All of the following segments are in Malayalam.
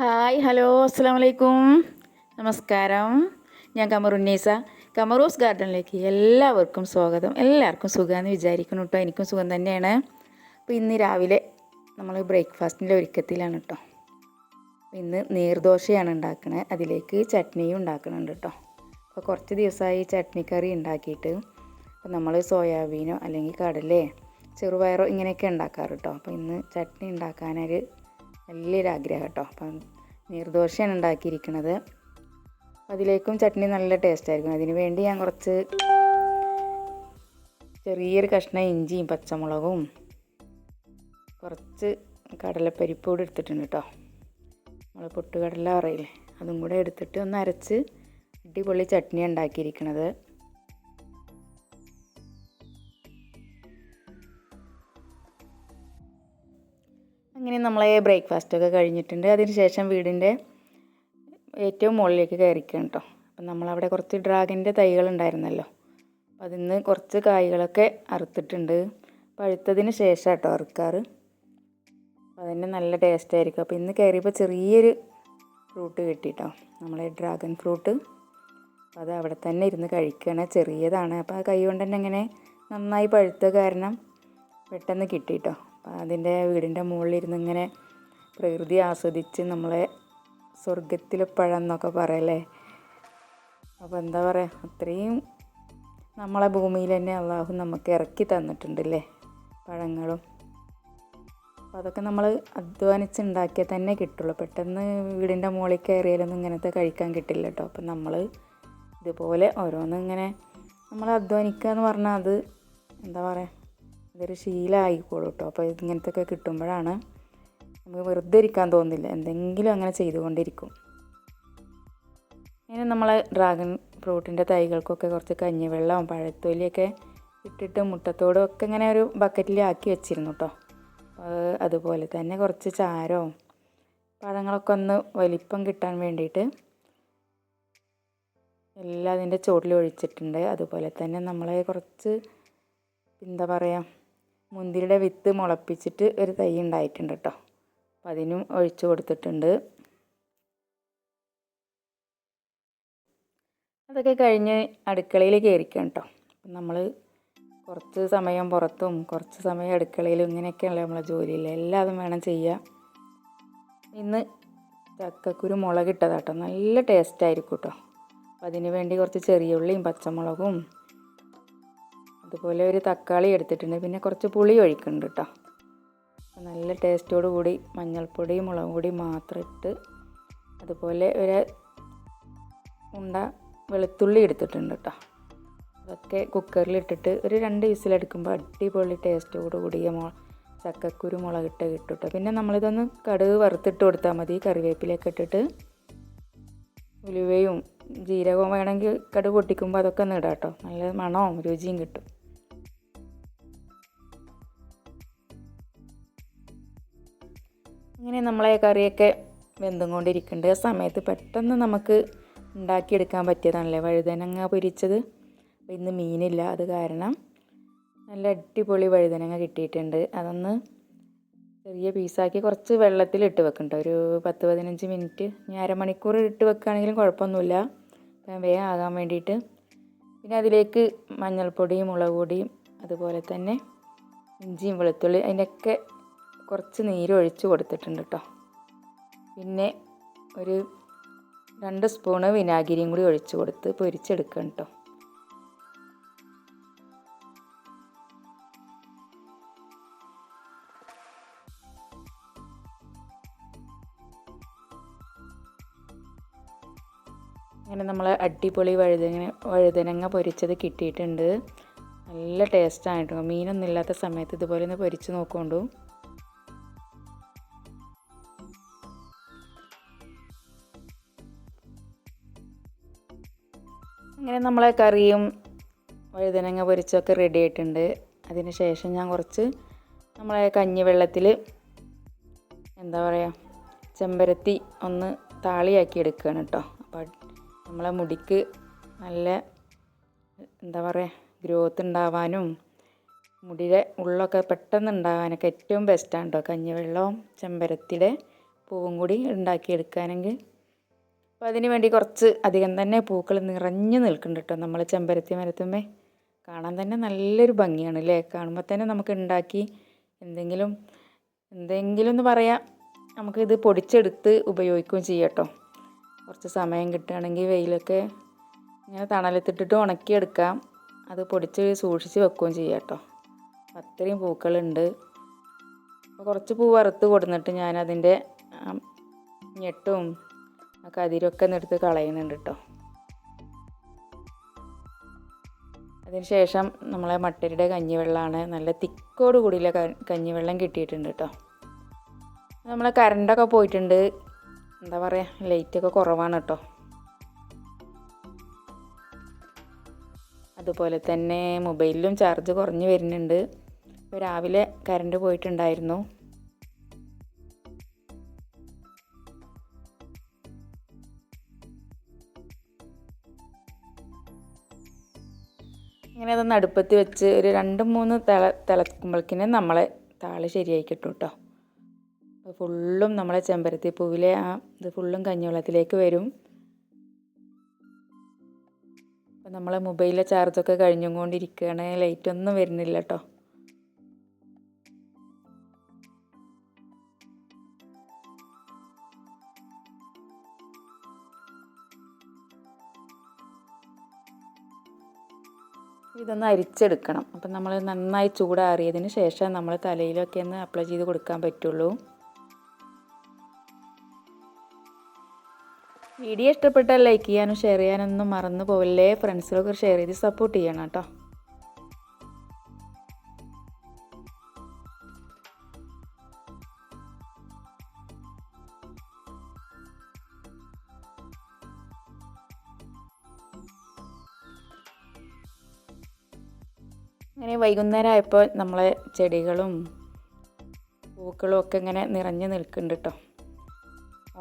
ഹായ് ഹലോ അസ്സാം വലൈക്കും നമസ്കാരം. ഞാൻ കമറുന്നീസ കമറൂസ് ഗാർഡനിലേക്ക് എല്ലാവർക്കും സ്വാഗതം. എല്ലാവർക്കും സുഖമെന്ന് വിചാരിക്കണം കേട്ടോ എനിക്കും സുഖം തന്നെയാണ്. അപ്പോൾ ഇന്ന് രാവിലെ നമ്മൾ ബ്രേക്ക്ഫാസ്റ്റിന്റെ ഒരുക്കത്തിലാണ് കേട്ടോ ഇന്ന് നീർദോശയാണ് ഉണ്ടാക്കുന്നത് അതിലേക്ക് ചട്നിയും ഉണ്ടാക്കുന്നുണ്ട് കേട്ടോ അപ്പോൾ കുറച്ച് ദിവസമായി ചട്നിക്കറി ഉണ്ടാക്കിയിട്ട് അപ്പോൾ നമ്മൾ സോയാബീനോ അല്ലെങ്കിൽ കടലേ ചെറുപയറോ ഇങ്ങനെയൊക്കെ ഉണ്ടാക്കാറ് കേട്ടോ അപ്പോൾ ഇന്ന് ചട്നി ഉണ്ടാക്കാനൊരു വലിയൊരു ആഗ്രഹം കേട്ടോ അപ്പം നീർദോശയാണ് ഉണ്ടാക്കിയിരിക്കുന്നത് അതിലേക്കും ചട്നി നല്ല ടേസ്റ്റ് ആയിരിക്കും അതിന് വേണ്ടി ഞാൻ കുറച്ച് ചെറിയൊരു കഷ്ണം ഇഞ്ചിയും പച്ചമുളകും കുറച്ച് കടലപ്പരിപ്പ് കൂടി എടുത്തിട്ടുണ്ട് കേട്ടോ നമ്മൾ പൊട്ടുകടല അറിയില്ലേ അതും കൂടെ എടുത്തിട്ട് ഒന്ന് അരച്ച് അടിപൊളി ചട്നി ഉണ്ടാക്കിയിരിക്കുന്നത് അങ്ങനെ നമ്മളെ ബ്രേക്ക്ഫാസ്റ്റൊക്കെ കഴിഞ്ഞിട്ടുണ്ട്. അതിനുശേഷം വീടിന്റെ ഏറ്റവും മുകളിലേക്ക് കയറിക്കണം കേട്ടോ അപ്പം നമ്മളവിടെ കുറച്ച് ഡ്രാഗന്റെ തൈകൾ ഉണ്ടായിരുന്നല്ലോ. അപ്പം അതിൽ നിന്ന് കുറച്ച് കായ്കളൊക്കെ അറുത്തിട്ടുണ്ട്. പഴുത്തതിന് ശേഷം കേട്ടോ അറുക്കാറ്. അതിന്റെ നല്ല ടേസ്റ്റ് ആയിരിക്കും. അപ്പോൾ ഇന്ന് കയറിയപ്പോൾ ചെറിയൊരു ഫ്രൂട്ട് കിട്ടിട്ടോ. നമ്മളെ ഡ്രാഗൺ ഫ്രൂട്ട് അത് അവിടെ തന്നെ ഇരുന്ന് കഴിക്കണേ. ചെറിയതാണ്. അപ്പോൾ ആ കൈ കൊണ്ട് തന്നെ ഇങ്ങനെ നന്നായി പഴുത്ത കാരണം പെട്ടെന്ന് കിട്ടിട്ടോ. അതിന്റെ വീടിന്റെ മുകളിലിരുന്ന് ഇങ്ങനെ പ്രകൃതി ആസ്വദിച്ച് നമ്മളെ സ്വർഗത്തിലെ പഴം എന്നൊക്കെ പറയല്ലേ? അപ്പോൾ എന്താ പറയുക അത്രയും നമ്മളെ ഭൂമിയിൽ തന്നെ അള്ളാഹു നമുക്ക് ഇറക്കി തന്നിട്ടുണ്ടല്ലേ പഴങ്ങളും? അപ്പോൾ അതൊക്കെ നമ്മൾ അധ്വാനിച്ചുണ്ടാക്കിയാൽ തന്നെ കിട്ടുള്ളൂ. പെട്ടെന്ന് വീടിന്റെ മുകളിൽ കയറിയാലൊന്നും ഇങ്ങനത്തെ കഴിക്കാൻ കിട്ടില്ല കേട്ടോ. അപ്പം നമ്മൾ ഇതുപോലെ ഓരോന്നും ഇങ്ങനെ നമ്മൾ അധ്വാനിക്കുക എന്ന് പറഞ്ഞാൽ അത് എന്താ പറയുക ഇതൊരു ശീലമായിക്കോളൂ കേട്ടോ അപ്പോൾ ഇങ്ങനത്തെ ഒക്കെ കിട്ടുമ്പോഴാണ് നമുക്ക് വെറുതെ ഇരിക്കാൻ തോന്നില്ല. എന്തെങ്കിലും അങ്ങനെ ചെയ്തുകൊണ്ടിരിക്കും. ഇനി നമ്മൾ ഡ്രാഗൺ ഫ്രൂട്ടിന്റെ തൈകൾക്കൊക്കെ കുറച്ച് കഞ്ഞിവെള്ളവും പഴത്തൊലിയൊക്കെ ഇട്ടിട്ട് മുട്ടത്തോടും ഒക്കെ ഇങ്ങനെ ഒരു ബക്കറ്റിലാക്കി വെച്ചിരുന്നു കേട്ടോ അതുപോലെ തന്നെ കുറച്ച് ചാരവും പഴങ്ങളൊക്കെ ഒന്ന് വലിപ്പം കിട്ടാൻ വേണ്ടിയിട്ട് എല്ലാം അതിന്റെ ചുവട്ടിൽ ഒഴിച്ചിട്ടുണ്ട്. അതുപോലെ തന്നെ നമ്മളെ കുറച്ച് എന്താ പറയുക മുന്തിരിയുടെ വിത്ത് മുളപ്പിച്ചിട്ട് ഒരു തൈ ഉണ്ടായിട്ടുണ്ട് കേട്ടോ. അപ്പം അതിനും ഒഴിച്ചു കൊടുത്തിട്ടുണ്ട്. അതൊക്കെ കഴിഞ്ഞ് അടുക്കളയിൽ കയറിക്കാം കേട്ടോ. നമ്മൾ കുറച്ച് സമയം പുറത്തും കുറച്ച് സമയം അടുക്കളയിലും ഇങ്ങനെയൊക്കെയല്ലേ നമ്മളെ ജോലിയില്ല എല്ലാതും വേണം ചെയ്യുക ഇന്ന് ചക്കക്കുരു മുളകിട്ടതാ കേട്ടോ. നല്ല ടേസ്റ്റ് ആയിരിക്കും കേട്ടോ. അപ്പം അതിന് വേണ്ടി കുറച്ച് ചെറിയ ഉള്ളിയും പച്ചമുളകും അതുപോലെ ഒരു തക്കാളി എടുത്തിട്ടുണ്ട്. പിന്നെ കുറച്ച് പുളി ഒഴിക്കുന്നുണ്ട് കേട്ടോ. നല്ല ടേസ്റ്റോട് കൂടി മഞ്ഞൾപ്പൊടി മുളക് പൊടി മാത്രം ഇട്ട് അതുപോലെ ഒരു ഉണ്ട വെളുത്തുള്ളി എടുത്തിട്ടുണ്ട് കേട്ടോ. അതൊക്കെ കുക്കറിൽ ഇട്ടിട്ട് ഒരു രണ്ട് വിസിലെടുക്കുമ്പോൾ അടിപൊളി ടേസ്റ്റോട് കൂടിയ മോ ചക്കക്കുരു മുളകിട്ട് കിട്ടും കേട്ടോ. പിന്നെ നമ്മളിതൊന്ന് കടുക് വറുത്തിട്ട് കൊടുത്താൽ മതി. കറിവേപ്പിലൊക്കെ ഇട്ടിട്ട് ഉലുവയും ജീരകവും വേണമെങ്കിൽ കടുക് പൊട്ടിക്കുമ്പോൾ അതൊക്കെ ഒന്ന് ഇടാം കേട്ടോ. നല്ല മണവും രുചിയും കിട്ടും. അങ്ങനെ നമ്മളെ കറിയൊക്കെ വെന്തും കൊണ്ടിരിക്കേണ്ട സമയത്ത് പെട്ടെന്ന് നമുക്ക് ഉണ്ടാക്കിയെടുക്കാൻ പറ്റിയതാണല്ലേ? വഴുതനങ്ങ പൊരിച്ചത്. അപ്പോൾ ഇന്ന് മീനില്ല അത് കാരണം നല്ല അടിപൊളി വഴുതനങ്ങ കിട്ടിയിട്ടുണ്ട്. അതൊന്ന് ചെറിയ പീസാക്കി കുറച്ച് വെള്ളത്തിൽ ഇട്ട് വെക്കണ്ട. ഒരു പത്ത് പതിനഞ്ച് മിനിറ്റ് ഇനി അരമണിക്കൂർ ഇട്ട് വെക്കുകയാണെങ്കിലും കുഴപ്പമൊന്നുമില്ല. വേഗം ആകാൻ വേണ്ടിയിട്ട് പിന്നെ അതിലേക്ക് മഞ്ഞൾപ്പൊടിയും മുളക് പൊടിയും അതുപോലെ തന്നെ ഇഞ്ചിയും വെളുത്തുള്ളി അതിന്റെയൊക്കെ കുറച്ച് നീര് ഒഴിച്ച് കൊടുത്തിട്ടുണ്ട് കേട്ടോ പിന്നെ ഒരു രണ്ട് സ്പൂണ് വിനാഗിരിയും കൂടി ഒഴിച്ച് കൊടുത്ത് പൊരിച്ചെടുക്കണം കേട്ടോ അങ്ങനെ നമ്മൾ അടിപൊളി വഴുതന വഴുതനങ്ങ പൊരിച്ചത് കിട്ടിയിട്ടുണ്ട്. നല്ല ടേസ്റ്റ് കേട്ടോ മീനൊന്നും ഇല്ലാത്ത സമയത്ത് ഇതുപോലെ ഒന്ന് പൊരിച്ച് നോക്കൊണ്ടു അങ്ങനെ നമ്മളെ കറിയും വഴുതനങ്ങ പൊരിച്ചൊക്കെ റെഡി ആയിട്ടുണ്ട്. അതിന് ശേഷം ഞാൻ കുറച്ച് നമ്മളെ കഞ്ഞി വെള്ളത്തിൽ എന്താ പറയുക ചെമ്പരത്തി ഒന്ന് താളിയാക്കി എടുക്കുകയാണ് കേട്ടോ അപ്പോൾ നമ്മളെ മുടിക്ക് നല്ല എന്താ പറയുക ഗ്രോത്ത് ഉണ്ടാവാനും മുടിയുടെ ഉള്ളൊക്കെ പെട്ടെന്ന് ഉണ്ടാകാനൊക്കെ ഏറ്റവും ബെസ്റ്റാണ് കേട്ടോ കഞ്ഞിവെള്ളവും ചെമ്പരത്തിയുടെ പൂവും കൂടി ഉണ്ടാക്കിയെടുക്കാനെങ്കിൽ അപ്പോൾ അതിന് വേണ്ടി കുറച്ച് അധികം തന്നെ പൂക്കൾ നിറഞ്ഞു നിൽക്കുന്നുണ്ട് കേട്ടോ. നമ്മൾ ചെമ്പരത്തി മരത്തുമ്മേ കാണാൻ തന്നെ നല്ലൊരു ഭംഗിയാണ് അല്ലേ? കാണുമ്പോൾ തന്നെ നമുക്ക് ഉണ്ടാക്കി എന്തെങ്കിലും എന്തെങ്കിലും എന്ന് പറയാം. നമുക്കിത് പൊടിച്ചെടുത്ത് ഉപയോഗിക്കുകയും ചെയ്യാം കേട്ടോ. കുറച്ച് സമയം കിട്ടുകയാണെങ്കിൽ വെയിലൊക്കെ ഇങ്ങനെ തണലത്തിട്ടിട്ട് ഉണക്കിയെടുക്കാം. അത് പൊടിച്ച് സൂക്ഷിച്ച് വെക്കുകയും ചെയ്യാം കേട്ടോ. അത്രയും പൂക്കളുണ്ട്. അപ്പോൾ കുറച്ച് പൂ വറുത്ത് കൊടുന്നിട്ട് ഞാനതിന്റെ ഞെട്ടും ആ കതിരൊക്കെ ഒന്ന് കളയുന്നുണ്ട് കേട്ടോ അതിനുശേഷം നമ്മളെ മട്ടരിയുടെ കഞ്ഞിവെള്ളമാണ് നല്ല തിക്കോട് കൂടിയുള്ള കഞ്ഞിവെള്ളം കിട്ടിയിട്ടുണ്ട് കേട്ടോ നമ്മളെ കറണ്ടൊക്കെ പോയിട്ടുണ്ട്. എന്താ പറയുക ലൈറ്റൊക്കെ കുറവാണ് കേട്ടോ അതുപോലെ തന്നെ മൊബൈലിലും ചാർജ് കുറഞ്ഞു വരുന്നുണ്ട്. ഇപ്പോൾ രാവിലെ കറണ്ട് പോയിട്ടുണ്ടായിരുന്നു. ഇങ്ങനെ അതൊന്ന് അടുപ്പത്ത് വെച്ച് ഒരു രണ്ട് മൂന്ന് തിള തിളക്കുമ്പോഴേക്കിന് നമ്മളെ താൾ ശരിയായി കിട്ടും കേട്ടോ ഫുള്ളും നമ്മളെ ചെമ്പരത്തി പൂവിലെ ആ ഇത് ഫുള്ളും കഞ്ഞിവെള്ളത്തിലേക്ക് വരും. അപ്പം നമ്മളെ മൊബൈലിലെ ചാർജൊക്കെ കഴിഞ്ഞും കൊണ്ടിരിക്കുകയാണ്. ലൈറ്റൊന്നും വരുന്നില്ല കേട്ടോ ഇതൊന്ന് അരിച്ചെടുക്കണം. അപ്പം നമ്മൾ നന്നായി ചൂടാറിയതിന് ശേഷം നമ്മൾ തലയിലൊക്കെ ഒന്ന് അപ്ലൈ ചെയ്ത് കൊടുക്കാൻ പറ്റുള്ളൂ. വീഡിയോ ഇഷ്ടപ്പെട്ടാൽ ലൈക്ക് ചെയ്യാനും ഷെയർ ചെയ്യാനൊന്നും മറന്നു പോവല്ലേ. ഫ്രണ്ട്സിലൊക്കെ ഷെയർ ചെയ്ത് സപ്പോർട്ട് ചെയ്യണം കേട്ടോ. അങ്ങനെ വൈകുന്നേരം ആയപ്പോൾ നമ്മളെ ചെടികളും പൂക്കളും ഒക്കെ ഇങ്ങനെ നിറഞ്ഞു നിൽക്കുന്നുണ്ട് കേട്ടോ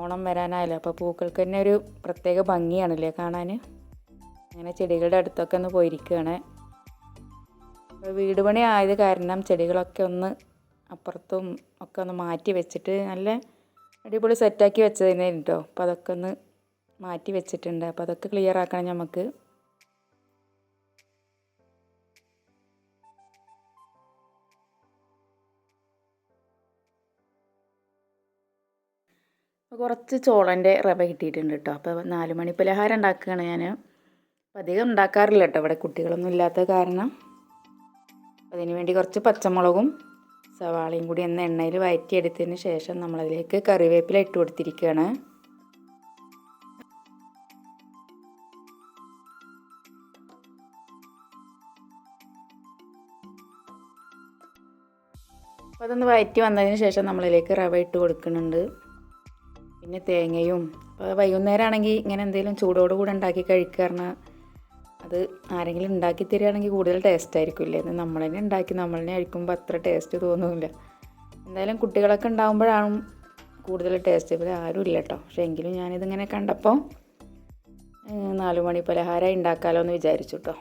ഓണം വരാനായല്ലോ. അപ്പോൾ പൂക്കൾക്ക് തന്നെ ഒരു പ്രത്യേക ഭംഗിയാണല്ലേ കാണാൻ? അങ്ങനെ ചെടികളുടെ അടുത്തൊക്കെ ഒന്ന് പോയിരിക്കുകയാണ്. അപ്പോൾ വീട് പണി ആയത് കാരണം ചെടികളൊക്കെ ഒന്ന് അപ്പുറത്തും ഒക്കെ ഒന്ന് മാറ്റി വെച്ചിട്ട് നല്ല അടിപൊളി സെറ്റാക്കി വെച്ചതിനായിരുന്നു കേട്ടോ അപ്പോൾ അതൊക്കെ ഒന്ന് മാറ്റി വെച്ചിട്ടുണ്ട്. അപ്പോൾ അതൊക്കെ ക്ലിയർ ആക്കണം നമുക്ക് കുറച്ച് ചോളന്റെ റവ കിട്ടിയിട്ടുണ്ട് കേട്ടോ അപ്പോൾ നാല് മണി പലഹാരം ഉണ്ടാക്കുകയാണ് ഞാൻ അധികം ഉണ്ടാക്കാറില്ല കേട്ടോ ഇവിടെ കുട്ടികളൊന്നും ഇല്ലാത്ത കാരണം. അതിന് വേണ്ടി കുറച്ച് പച്ചമുളകും സവാളയും കൂടി എന്ന എണ്ണയിൽ വയറ്റിയെടുത്തതിന് ശേഷം നമ്മളതിലേക്ക് കറിവേപ്പില ഇട്ട് കൊടുത്തിരിക്കുകയാണ്. അപ്പോൾ അതൊന്ന് വയറ്റി വന്നതിന് ശേഷം നമ്മളിലേക്ക് റവ ഇട്ട് കൊടുക്കുന്നുണ്ട്. പിന്നെ തേങ്ങയും. ഇപ്പോൾ വൈകുന്നേരം ആണെങ്കിൽ ഇങ്ങനെ എന്തെങ്കിലും ചൂടോട് കൂടെ ഉണ്ടാക്കി കഴിക്കാറിന് അത് ആരെങ്കിലും ഉണ്ടാക്കി തരികയാണെങ്കിൽ കൂടുതൽ ടേസ്റ്റ് ആയിരിക്കില്ലേ എന്ന് നമ്മൾ തന്നെ ഉണ്ടാക്കി നമ്മൾ തന്നെ കഴിക്കുമ്പോൾ അത്ര ടേസ്റ്റ് തോന്നുന്നില്ല എന്തായാലും കുട്ടികളൊക്കെ ഉണ്ടാകുമ്പോഴാണ് കൂടുതൽ ടേസ്റ്റ് ഇപ്പോൾ ആരും ഇല്ല കേട്ടോ പക്ഷേ എങ്കിലും ഞാനിതിങ്ങനെ കണ്ടപ്പോൾ നാലു മണി പലഹാരം ഉണ്ടാക്കാമല്ലോ എന്ന് വിചാരിച്ചു കേട്ടോ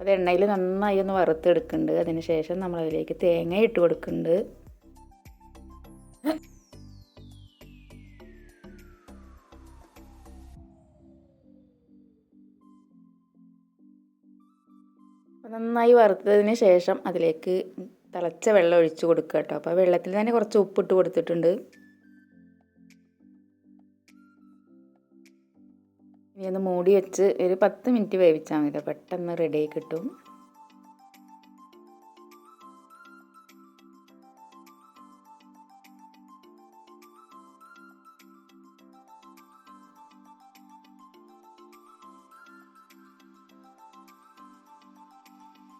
അത് എണ്ണയിൽ നന്നായി ഒന്ന് വറുത്തെടുക്കുന്നുണ്ട്. അതിന് ശേഷം നമ്മളതിലേക്ക് തേങ്ങ ഇട്ട് കൊടുക്കുന്നുണ്ട്. നന്നായി വറുത്തതിന് ശേഷം അതിലേക്ക് തിളച്ച വെള്ളം ഒഴിച്ച് കൊടുക്കുക കേട്ടോ. അപ്പോൾ വെള്ളത്തിൽ തന്നെ കുറച്ച് ഉപ്പിട്ട് കൊടുത്തിട്ടുണ്ട്. ഇനി ഒന്ന് മൂടി വെച്ച് ഒരു പത്ത് മിനിറ്റ് വേവിച്ചാൽ മതി. പെട്ടെന്ന് റെഡി ആയി കിട്ടും.